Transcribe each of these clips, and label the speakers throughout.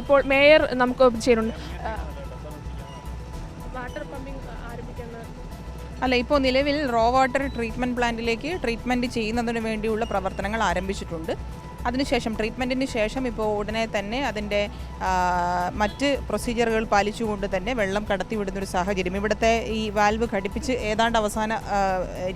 Speaker 1: ഇപ്പോൾ മേയർ നമുക്ക് ചെയ്യുന്നുണ്ട് വാട്ടർ പമ്പിംഗ്
Speaker 2: അല്ല ഇപ്പോൾ നിലവിൽ റോ വാട്ടർ ട്രീറ്റ്മെന്റ് പ്ലാന്റിലേക്ക് ട്രീറ്റ്മെന്റ് ചെയ്യുന്നതിന് വേണ്ടിയുള്ള പ്രവർത്തനങ്ങൾ ആരംഭിച്ചിട്ടുണ്ട്. അതിനുശേഷം ട്രീറ്റ്മെന്റിന് ശേഷം ഇപ്പോൾ ഉടനെ തന്നെ അതിന്റെ മറ്റ് പ്രൊസീജിയറുകൾ പാലിച്ചുകൊണ്ട് തന്നെ വെള്ളം കടത്തിവിടുന്നൊരു സാഹചര്യം. ഇവിടുത്തെ ഈ വാൽവ് ഘടിപ്പിച്ച് ഏതാണ്ട് അവസാന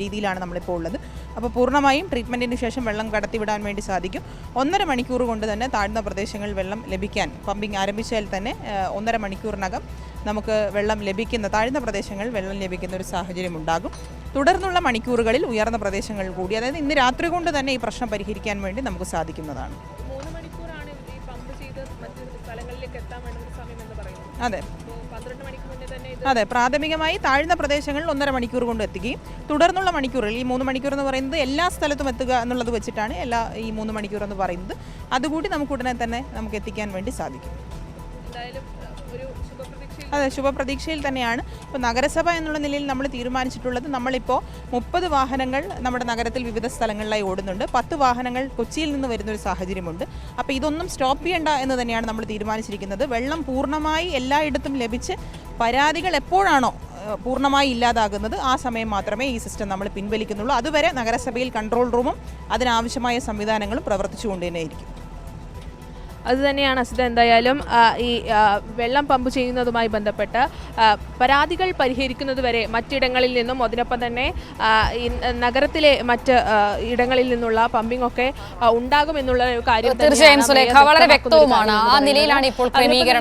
Speaker 2: രീതിയിലാണ് നമ്മളിപ്പോൾ ഉള്ളത്. അപ്പോൾ പൂർണമായും ട്രീറ്റ്മെന്റിന് ശേഷം വെള്ളം കടത്തിവിടാൻ വേണ്ടി സാധിക്കും. ഒന്നര മണിക്കൂർ കൊണ്ട് തന്നെ താഴ്ന്ന പ്രദേശങ്ങളിൽ വെള്ളം ലഭിക്കാൻ പമ്പിംഗ് ആരംഭിച്ചാൽ തന്നെ ഒന്നര മണിക്കൂറിനകം നമുക്ക് വെള്ളം ലഭിക്കുന്ന താഴ്ന്ന പ്രദേശങ്ങളിൽ വെള്ളം ലഭിക്കുന്ന ഒരു സാഹചര്യം ഉണ്ടാകും. തുടർന്നുള്ള മണിക്കൂറുകളിൽ ഉയർന്ന പ്രദേശങ്ങളിൽ കൂടി അതായത് ഇന്ന് രാത്രി കൊണ്ട് തന്നെ ഈ പ്രശ്നം പരിഹരിക്കാൻ വേണ്ടി നമുക്ക് സാധിക്കുന്നതാണ്. അതെ. അതെ പ്രാഥമികമായി താഴ്ന്ന പ്രദേശങ്ങളിൽ ഒന്നര മണിക്കൂർ കൊണ്ട് എത്തുകയും തുടർന്നുള്ള മണിക്കൂറിൽ ഈ മൂന്ന് മണിക്കൂർ എന്ന് പറയുന്നത് എല്ലാ സ്ഥലത്തും എത്തുക എന്നുള്ളത് വെച്ചിട്ടാണ് എല്ലാ ഈ മൂന്ന് മണിക്കൂർ എന്ന് പറയുന്നത്. അതുകൂടി നമുക്ക് ഉടനെ തന്നെ നമുക്ക് എത്തിക്കാൻ വേണ്ടി സാധിക്കും.
Speaker 1: എന്തായാലും
Speaker 2: അതെ ശുഭപ്രതീക്ഷയിൽ തന്നെയാണ്. ഇപ്പോൾ നഗരസഭ എന്നുള്ള നിലയിൽ നമ്മൾ തീരുമാനിച്ചിട്ടുള്ളത് നമ്മളിപ്പോൾ മുപ്പത് വാഹനങ്ങൾ നമ്മുടെ നഗരത്തിൽ വിവിധ സ്ഥലങ്ങളിലായി ഓടുന്നുണ്ട്. പത്ത് വാഹനങ്ങൾ കൊച്ചിയിൽ നിന്ന് വരുന്നൊരു സാഹചര്യമുണ്ട്. അപ്പോൾ ഇതൊന്നും സ്റ്റോപ്പ് ചെയ്യേണ്ട എന്ന് തന്നെയാണ് നമ്മൾ തീരുമാനിച്ചിരിക്കുന്നത്. വെള്ളം പൂർണമായി എല്ലായിടത്തും ലഭിച്ച് പരാതികൾ എപ്പോഴാണോ പൂർണമായി ഇല്ലാതാകുന്നത് ആ സമയം മാത്രമേ ഈ സിസ്റ്റം നമ്മൾ പിൻവലിക്കുന്നുള്ളൂ. അതുവരെ നഗരസഭയിൽ കൺട്രോൾ റൂമും അതിനാവശ്യമായ സംവിധാനങ്ങളും പ്രവർത്തിച്ചുകൊണ്ട് തന്നെയായിരിക്കും
Speaker 1: അത് തന്നെയാണ് അസിത എന്തായാലും ഈ വെള്ളം പമ്പ് ചെയ്യുന്നതുമായി ബന്ധപ്പെട്ട് പരാതികൾ പരിഹരിക്കുന്നതുവരെ മറ്റിടങ്ങളിൽ നിന്നും അതിനൊപ്പം തന്നെ നഗരത്തിലെ മറ്റ് ഇടങ്ങളിൽ നിന്നുള്ള പമ്പിംഗ് ഒക്കെ ഉണ്ടാകും ഉണ്ടാകുമെന്നുള്ള കാര്യം
Speaker 3: തീർച്ചയായും സുലേഖ. വളരെ വ്യക്തവുമാണ്. ആ നിലയിലാണ് ഇപ്പോൾ ക്രമീകരണം.